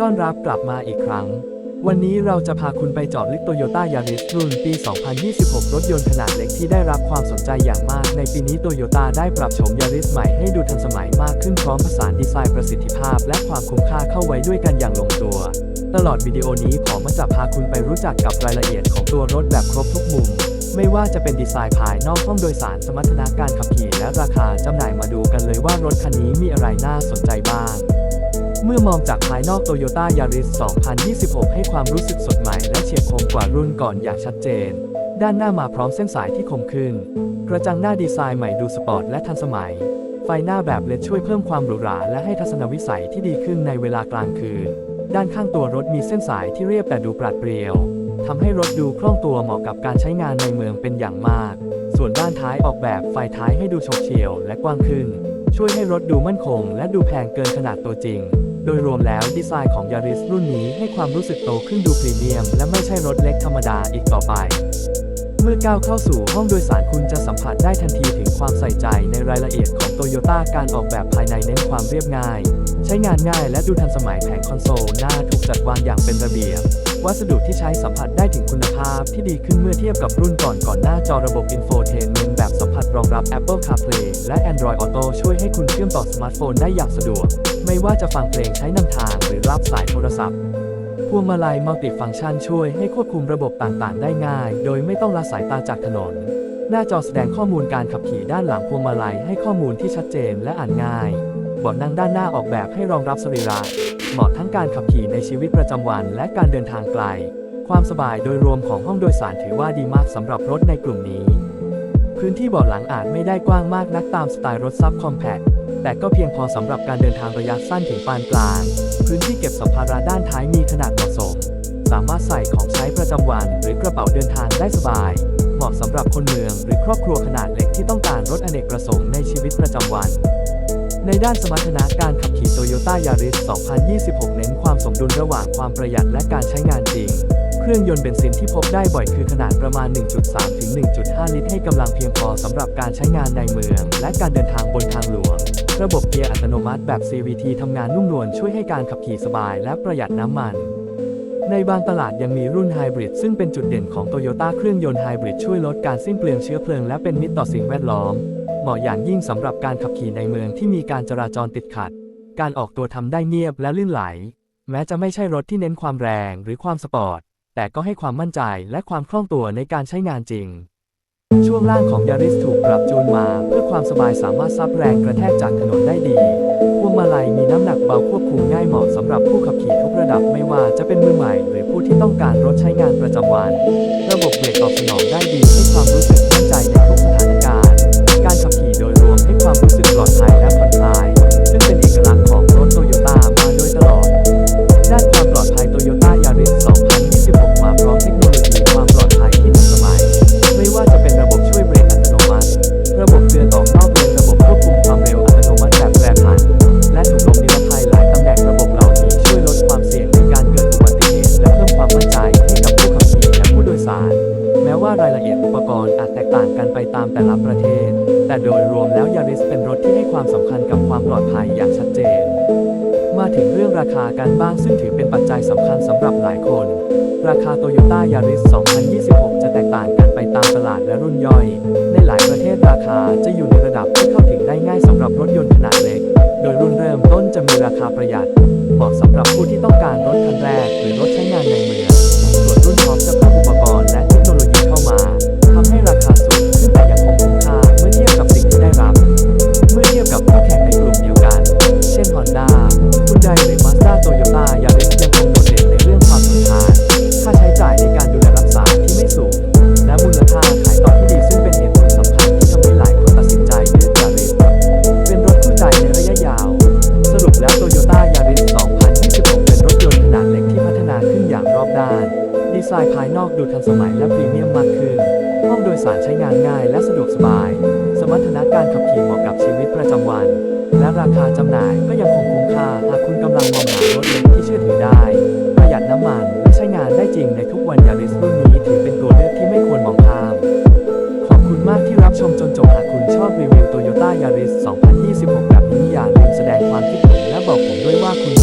ต้อนรับกลับมาอีกครั้ง วันนี้เราจะพาคุณไปเจาะลึกโตโยต้ายาริสรุ่นปี 2026 รถยนต์ขนาดเล็กที่ได้รับความสนใจอย่างมาก ในปีนี้โตโยต้าได้ปรับโฉมยาริสใหม่ให้ดูทันสมัยมากขึ้นพร้อมผสานดีไซน์ประสิทธิภาพ และความคุ้มค่าเข้าไว้ด้วยกันอย่างลงตัว ตลอดวิดีโอนี้ผมจะพาคุณไปรู้จักกับรายละเอียดของตัวรถแบบครบทุกมุมไม่ว่าจะเป็นดีไซน์ภายนอกห้องโดยสารสมรรถนะการขับขี่และราคาจำหน่ายมาดูกันเลยว่ารถคันนี้มีอะไรน่าสนใจบ้าง เมื่อมองจากภายนอก Toyota Yaris 2026 ให้ความรู้สึกสดใหม่และเฉียบคมกว่ารุ่นก่อนอย่างชัดเจน ด้านหน้ามาพร้อมเส้นสายที่คมขึ้น กระจังหน้าดีไซน์ใหม่ดูสปอร์ตและทันสมัย ไฟหน้าแบบเลดช่วยเพิ่มความหรูหราและให้ทัศนวิสัยที่ดีขึ้นในเวลากลางคืน ด้านข้างตัวรถมีเส้นสายที่เรียบแต่ดูปราดเปรียวทำให้รถดูคล่องตัวเหมาะกับการใช้งานในเมืองเป็นอย่างมาก ส่วนด้านท้ายออกแบบไฟท้ายให้ดูโฉบเฉี่ยวและกว้างขึ้น ช่วยให้รถดูมั่นคง และดูแพงเกินขนาดตัวจริง โดยรวมแล้วดีไซน์ของยาริสรุ่นนี้ให้ความรู้สึกโตขึ้นดูพรีเมียม และไม่ใช่รถเล็กธรรมดาอีกต่อไป เมื่อก้าวเข้าสู่ห้องโดยสารคุณจะสัมผัสได้ทันทีถึงความใส่ใจในรายละเอียดของโตโยต้าการออกแบบภายในเน้นความเรียบง่าย ใช้งานง่ายและดูทันสมัยแผงคอนโซลหน้าถูกจัดวางอย่างเป็นระเบียบวัสดุที่ใช้สัมผัสได้ถึงคุณภาพที่ดีขึ้นเมื่อเทียบกับรุ่นก่อนก่อนหน้าจอระบบ Infotainment แบบสัม ผัสรองรับ Apple CarPlay และ Android Auto ช่วยให้คุณเชื่อมต่อสมาร์ทโฟนได้อย่างสะดวก ไม่ว่าจะฟังเพลงใช้นำทางหรือรับสายโทรศัพท์ พวงมาลัยมัลติฟังก์ชันช่วยให้ควบคุมระบบต่างๆ ได้ง่าย โดยไม่ต้องละสายตาจากถนน หน้าจอแสดงข้อมูลการขับขี่ด้านหลังพวงมาลัยให้ข้อมูลที่ชัดเจนและอ่านง่ายเบาะนั่งด้านหน้าออกแบบให้รองรับสรีระเหมาะทั้งการขับขี่ในชีวิตประจำวันและการเดินทางไกล ความสบายโดยรวมของห้องโดยสารถือว่าดีมากสำหรับรถในกลุ่มนี้ พื้นที่เบาะหลังอาจไม่ได้กว้างมากนักตามสไตล์รถซับคอมแพคแต่ก็เพียงพอสำหรับการเดินทางระยะสั้นถึงปานกลาง พื้นที่เก็บสัมภาระด้านท้ายมีขนาดเหมาะสม สามารถใส่ของใช้ประจำวัน หรือกระเป๋าเดินทางได้สบาย เหมาะสำหรับคนเมืองหรือครอบครัวขนาดเล็กที่ต้องการรถอเนกประสงค์ในชีวิตประจำวัน ในด้านสมรรถนะการขับขี่โตโยต้ายาริส 2026 เน้นความสมดุลระหว่างความประหยัดและการใช้งานจริง เครื่องยนต์เบนซินที่พบได้บ่อยคือขนาดประมาณ 1.3 ถึง 1.5 ลิตรให้กำลังเพียงพอสำหรับการใช้งานในเมือง และการเดินทางบนทางหลวง ระบบเกียร์อัตโนมัติแบบ CVT ทำงานนุ่มนวลช่วยให้การขับขี่สบายและประหยัดน้ำมัน ในบางตลาดยังมีรุ่นไฮบริดซึ่งเป็นจุดเด่นของโตโยต้าเครื่องยนต์ไฮบริดช่วยลดการสิ้นเปลืองเชื้อเพลิงและเป็นมิตรต่อสิ่งแวดล้อม เหมาะอย่างยิ่งสำหรับการขับขี่ในเมืองที่มีการจราจรติดขัด การออกตัวทำได้เงียบและลื่นไหล แม้จะไม่ใช่รถที่เน้นความแรงหรือความสปอร์ต แต่ก็ให้ความมั่นใจและความคล่องตัวในการใช้งานจริง ช่วงล่างของยาริสถูกปรับจูนมา เพื่อความสบายสามารถซับแรงกระแทกจากถนนได้ดีพวงมาลัยมีน้ำหนักเบาควบคุมง่ายเหมาะสำหรับผู้ขับขี่ทุกระดับไม่ว่าจะเป็นมือใหม่ หรือผู้ที่ต้องการรถใช้งานประจำวัน ระบบเบรกตอบสนองได้ดีให้ความรู้สึก อุปกรอาจแตกต่างกันไปตามแต่ละประเทศ แต่โดยรวมแล้วยาริสเป็นรถที่ให้ความสำคัญกับความปลอดภัยอย่างชัดเจน มาถึงเรื่องราคากันบ้างซึ่งถือเป็นปัจจัยสำคัญสำหรับหลายคน ราคาโตโยต้ายาริส2026 จะแตกต่างกันไปตามตลาดและรุ่นย่อย ในหลายประเทศราคาจะอยู่ในระดับที่เข้าถึงได้ง่ายสำหรับรถยนต์ขนาดเล็ก โดยรุ่นเริ่มต้นจะมีราคาประหยัด เหมาะสำหรับผู้ที่ต้องการรถคันแรก หรือรถใช้งานในเมือง ไซน์ภายนอกดูทันสมัยและพรีเมียมมากขึ้น ห้องโดยสารใช้งานง่ายและสะดวกสบาย สมรรถนะการขับขี่เหมาะกับชีวิตประจำวัน และราคาจำหน่ายก็ยังคงคุ้มค่าหากคุณกำลังมองหารถเล็กที่เชื่อถือได้ ประหยัดน้ำมันและใช้งานได้จริงในทุกวันยาริสรุ่นนี้ถือเป็นตัวเลือกที่ไม่ควรมองข้าม ขอบคุณมากที่รับชมจนจบหากคุณชอบรีวิว Toyota Yaris 2026 แบบนี้อย่าลืมแสดงความคิดเห็นและบอกผมด้วยว่าคุณ